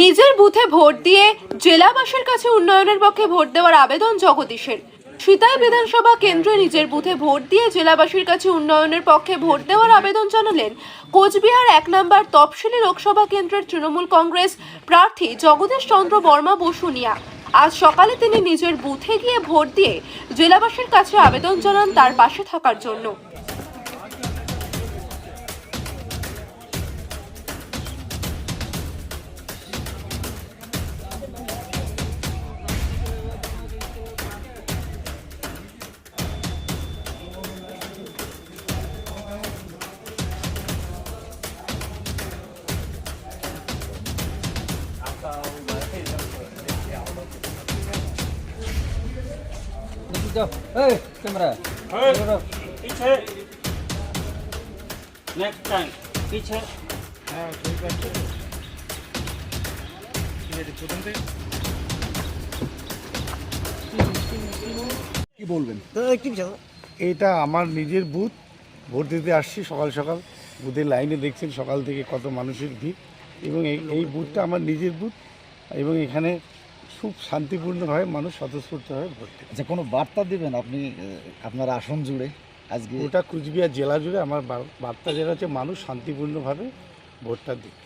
নিজের বুথে ভোট দিয়ে জেলাবাসীর কাছে উন্নয়নের পক্ষে ভোট দেওয়ার আবেদন জগদীশের। সিতাই বিধানসভা কেন্দ্রে নিজের বুথে ভোট দিয়ে জেলাবাসীর কাছে উন্নয়নের পক্ষে ভোট দেওয়ার আবেদন জানালেন কোচবিহার এক নম্বর তপশিলি লোকসভা কেন্দ্রের তৃণমূল কংগ্রেস প্রার্থী জগদীশ চন্দ্র বর্মা বসুনিয়া আজ সকালে তিনি নিজের বুথে গিয়ে ভোট দিয়ে জেলাবাসীর কাছে আবেদন জানান তার পাশে থাকার জন্য। কি বলবেন? এটা আমার নিজের বুথ। ভোট দিতে আসছি সকাল সকাল। বুথের লাইনে দেখছেন সকাল থেকে কত মানুষের ভিড়। এবং এই বুথটা আমার নিজের বুথ। এবং এখানে খুব শান্তিপূর্ণভাবে মানুষ স্বতঃস্ফূর্তভাবে ভোট যে আচ্ছা কোনো বার্তা দেবেন আপনি আপনার আসন জুড়ে? আজকে ওটা কুচবিহার জেলা জুড়ে আমার বার্তা যেটা হচ্ছে মানুষ শান্তিপূর্ণভাবে ভোটটা দিক।